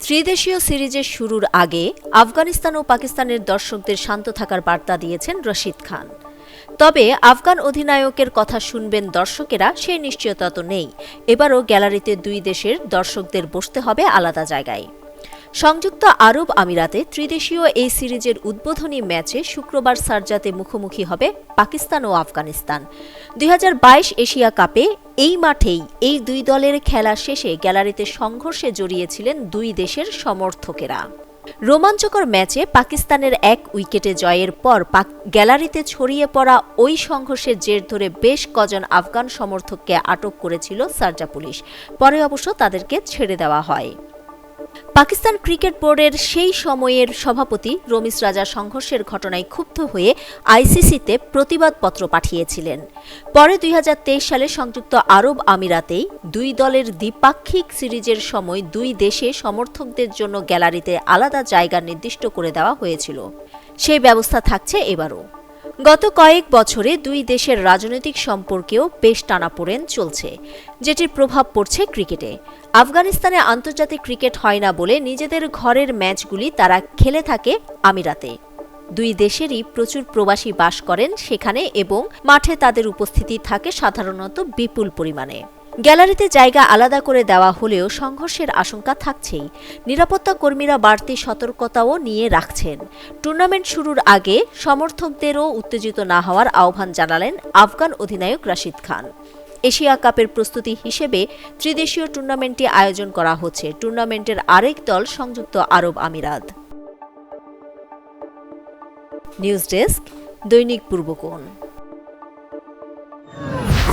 ত্রিদেশীয় সিরিজের শুরুর আগে আফগানিস্তান ও পাকিস্তানের দর্শকদের শান্ত থাকার বার্তা দিয়েছেন রশিদ খান। তবে আফগান অধিনায়কের কথা শুনবেন দর্শকেরা সেই নিশ্চয়তা তো নেই। এবারও গ্যালারিতে দুই দেশের দর্শকদের বসতে হবে আলাদা জায়গায়। সংযুক্ত আরব আমিরাতে ত্রিদেশীয় এই সিরিজের উদ্বোধনী ম্যাচে শুক্রবার সারজাতে মুখোমুখি হবে পাকিস্তান ও আফগানিস্তান। দুই হাজার বাইশ এশিয়া কাপে এই মাঠেই এই দুই দলের খেলা শেষে গ্যালারিতে সংঘর্ষে জড়িয়েছিলেন দুই দেশের সমর্থকেরা। রোমাঞ্চকর ম্যাচে পাকিস্তানের এক উইকেটে জয়ের পর পাক গ্যালারিতে ছড়িয়ে পড়া ওই সংঘর্ষের জের ধরে বেশ কজন আফগান সমর্থককে আটক করেছিল সার্জা পুলিশ। পরে অবশ্য তাদেরকে ছেড়ে দেওয়া হয়। পাকিস্তান ক্রিকেট বোর্ডের সেই সময়ের সভাপতি রমিজ রাজা সংঘর্ষের ঘটনায় ক্ষুব্ধ হয়ে আইসিসিতে প্রতিবাদপত্র পাঠিয়েছিলেন। পরে দুই হাজার তেইশ সালে সংযুক্ত আরব আমিরাতেই দুই দলের দ্বিপাক্ষিক সিরিজের সময় দুই দেশে সমর্থকদের জন্য গ্যালারিতে আলাদা জায়গা নির্দিষ্ট করে দেওয়া হয়েছিল। সেই ব্যবস্থা থাকছে এবারও। গত কয়েক বছরে দুই দেশের রাজনৈতিক সম্পর্কেও বেশ টানাপোড়েন চলছে, যেটির প্রভাব পড়ছে ক্রিকেটে। আফগানিস্তানে আন্তর্জাতিক ক্রিকেট হয় না বলে নিজেদের ঘরের ম্যাচগুলি তারা খেলে থাকে আমিরাতে। দুই দেশেরই প্রচুর প্রবাসী বাস করেন সেখানে এবং মাঠে তাদের উপস্থিতি থাকে সাধারণত বিপুল পরিমাণে। গ্যালারিতে জায়গা আলাদা করে দেওয়া হলেও সংঘর্ষের আশঙ্কা থাকছেই। নিরাপত্তা কর্মীরা বাড়তি সতর্কতাও নিয়ে রাখছেন। টুর্নামেন্ট শুরুর আগে সমর্থকদেরও উত্তেজিত না হওয়ার আহ্বান জানালেন আফগান অধিনায়ক রাশিদ খান। এশিয়া কাপের প্রস্তুতি হিসেবে ত্রিদেশীয় টুর্নামেন্টটি আয়োজন করা হচ্ছে। টুর্নামেন্টের আরেক দল সংযুক্ত আরব আমিরাত। নিউজ ডেস্ক দৈনিক পূর্বকোণ।